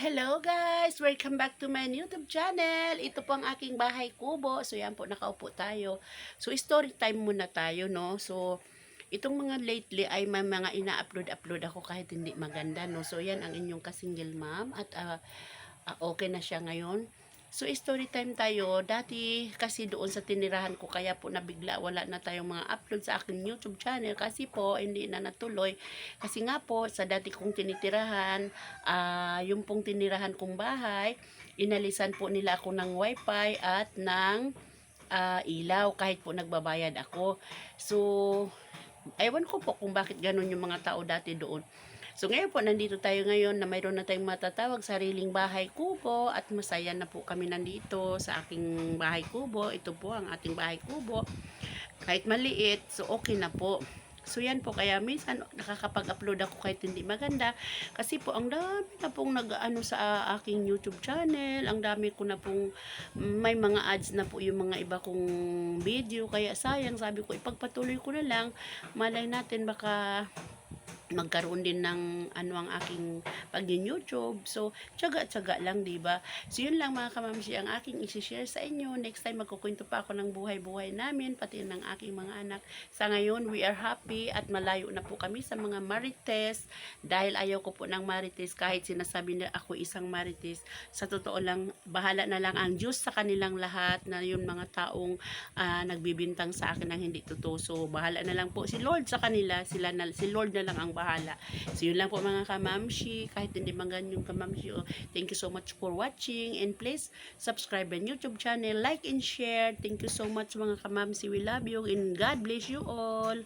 Hello guys! Welcome back to my YouTube channel. Ito po ang aking bahay kubo. So yan po, nakaupo tayo. So story time muna tayo, no? So itong mga lately ay may mga ina-upload-upload ako kahit hindi maganda, no? So yan ang inyong kasingil ma'am at ah, ah, okay na siya ngayon. So story time tayo. Dati kasi doon sa tinirahan ko kaya po nabigla wala na tayong mga upload sa aking YouTube channel kasi po hindi na natuloy. Kasi nga po sa dati kong tinitirahan ah yung pong tinirahan kong bahay, inalisan po nila ako ng wifi at ng ah, ilaw kahit po nagbabayad ako. So, ewan ko po kung bakit ganun yung mga tao dati doon. So ngayon po, nandito tayo ngayon na mayroon na tayong matatawag sariling bahay kubo at masaya na po kami nandito sa aking bahay kubo. Ito po ang ating bahay kubo. Kahit maliit, so okay na po. So yan po, kaya minsan nakakapag-upload ako kahit hindi maganda. Kasi po, ang dami na pong nag-ano sa aking YouTube channel. Ang dami ko na pong, may mga ads na po yung mga iba kong video. Kaya sayang, sabi ko, ipagpatuloy ko na lang. Malay natin, baka magkaroon din ng ano ang aking pag YouTube. So, tiyaga-tiyaga lang, 'di ba? So, yun lang mga kamamsi ang aking i-share sa inyo. Next time magkukwento pa ako ng buhay-buhay namin pati ng aking mga anak. Sa ngayon, we are happy at malayo na po kami sa mga marites dahil ayaw ko po ng marites kahit sinasabi nila ako isang marites. Sa totoo lang, bahala na lang ang Diyos sa kanilang lahat na yun mga taong ah, nagbibintang sa akin ng hindi totoo. So, bahala na lang po si Lord sa kanila. Sila na, si Lord na lang ang bahala. So, yun lang po mga kamamshi. Kahit hindi man ganyan kamamshi. Oh, thank you so much for watching. And please, subscribe my YouTube channel. Like and share. Thank you so much mga kamamshi. We love you. And God bless you all.